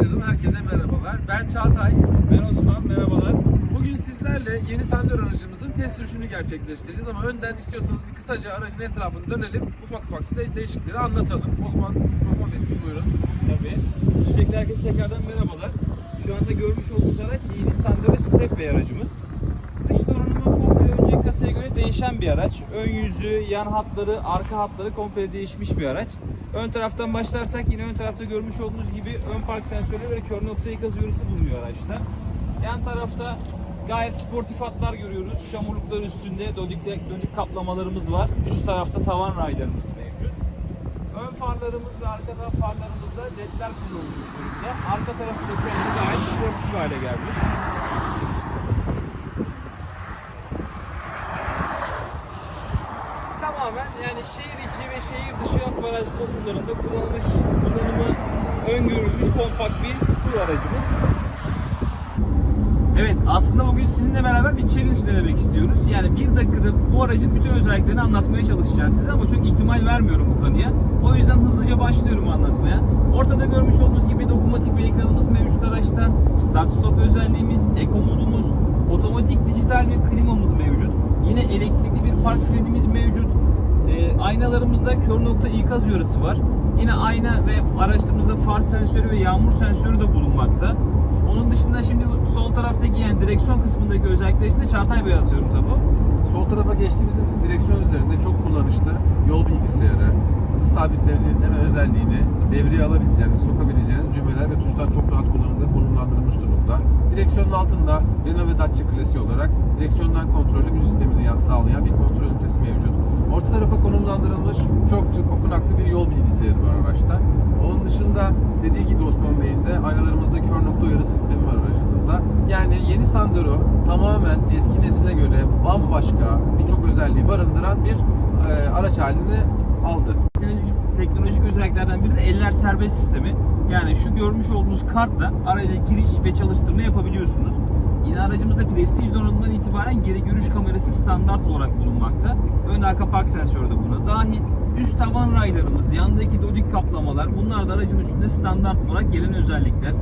Ekran'dan herkese merhabalar. Ben Çağatay. Ben Osman, merhabalar. Bugün sizlerle yeni Sandero aracımızın test sürüşünü gerçekleştireceğiz ama önden istiyorsanız bir kısaca aracın etrafını dönelim. Ufak ufak size değişiklikleri anlatalım. Osman, siz, Osman Bey siz buyurun. Tabii. Öncelikle herkese tekrardan merhabalar. Şu anda görmüş olduğunuz araç yeni Sandero Stepway aracımız. Değişen bir araç. Ön yüzü, yan hatları, arka hatları komple değişmiş bir araç. Ön taraftan başlarsak yine ön tarafta görmüş olduğunuz gibi ön park sensörü ve kör nokta ikaz uyarısı bulunuyor araçta. Yan tarafta gayet sportif hatlar görüyoruz. Çamurluklar üstünde dodik, dodik kaplamalarımız var. Üst tarafta tavan raylarımız mevcut. Ön farlarımız ve arka farlarımızda ledler kullanılmış durumda. Arka tarafı da anda gayet sportif bir hale gelmiş. Tamamen yani şehir içi ve şehir dışı yaz baraj koşullarında kullanılmış, kullanımı öngörülmüş kompakt bir su aracımız. Evet aslında bugün sizinle beraber bir challenge denemek istiyoruz. Yani bir dakikada bu aracın bütün özelliklerini anlatmaya çalışacağız size ama çok ihtimal vermiyorum bu konuya. O yüzden hızlıca başlıyorum anlatmaya. Ortada görmüş olduğunuz gibi dokunmatik bir ekranımız mevcut araçta. Start stop özelliğimiz, eco modumuz, otomatik dijital bir klimamız mevcut. Yine elektrikli bir park frenimiz mevcut. E, aynalarımızda kör nokta ikaz uyarısı var. Yine ayna ve araçlarımızda far sensörü ve yağmur sensörü de bulunmakta. Onun dışında şimdi sol taraftaki yani direksiyon kısmındaki özellikleri için de Çağatay Bey'e atıyorum tabu. Sol tarafa geçtiğimizde direksiyon üzerinde çok kullanışlı yol bilgisayarı, sabitlemenin özelliğini devreye alabileceğiniz, sokabileceğiniz cümleler ve tuşlar çok rahat kullanımda konumlandırılmış durumda. Direksiyonun altında Renault ve Dacia klasiği olarak direksiyondan kontrollü müzik sistemini ya- sağlayan bir kontrol ünitesi mevcut. Orta tarafa konumlandırılmış çok çok okunaklı bir yol bilgisayarı var araçta. Onun dışında dediği gibi Osman Bey'in de aynalarımızda kör nokta uyarı sistemi var aracımızda. Yani yeni Sandero tamamen eski nesile göre bambaşka birçok özelliği barındıran bir e, araç halini aldı. Teknolojik, özelliklerden biri de eller serbest sistemi. Yani şu görmüş olduğunuz kartla araca giriş ve çalıştırma yapabiliyorsunuz. Yine aracımızda Prestige donanımından itibaren kamerası standart olarak bulunmakta. Ön arka park sensörü de buna dahil. Üst tavan raylarımız, yandaki dodik kaplamalar bunlar da aracın üstünde standart olarak gelen özellikler.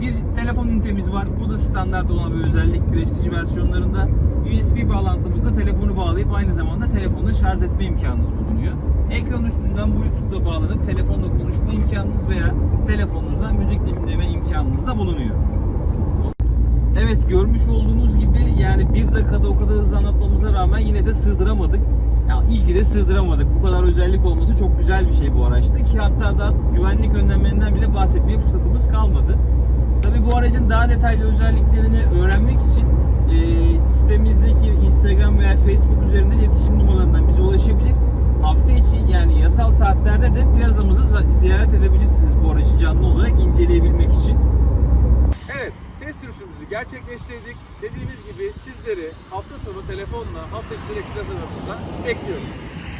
Bir telefon ünitemiz var. Bu da standart olan bir özellik Prestige versiyonlarında. USB bağlantımızda telefonu bağlayıp aynı zamanda telefonla şarj etme imkanınız bulunuyor. Ekran üstünden Bluetooth'la bağlanıp telefonla konuşma imkanınız veya telefonunuzdan müzik dinleme imkanınız da bulunuyor. Evet görmüş olduğunuz gibi yani bir dakikada o kadar hızlı anlatmamıza rağmen yine de sığdıramadık. Ya iyi ki de sığdıramadık. Bu kadar özellik olması çok güzel bir şey bu araçta ki hatta da güvenlik önlemlerinden bile bahsetmeye fırsatımız kalmadı. Tabii bu aracın daha detaylı özelliklerini öğrenmek için e, sitemizdeki Instagram veya Facebook üzerinden iletişim numaralarından bize ulaşabilir. Hafta içi yani yasal saatlerde de plazamızı za- ziyaret edebilirsiniz bu aracı canlı olarak inceleyebilmek için. Evet, test sürüşümüzü gerçekleştirdik. Dediğimiz gibi sizleri hafta sonu telefonla hafta içi direkt bekliyoruz.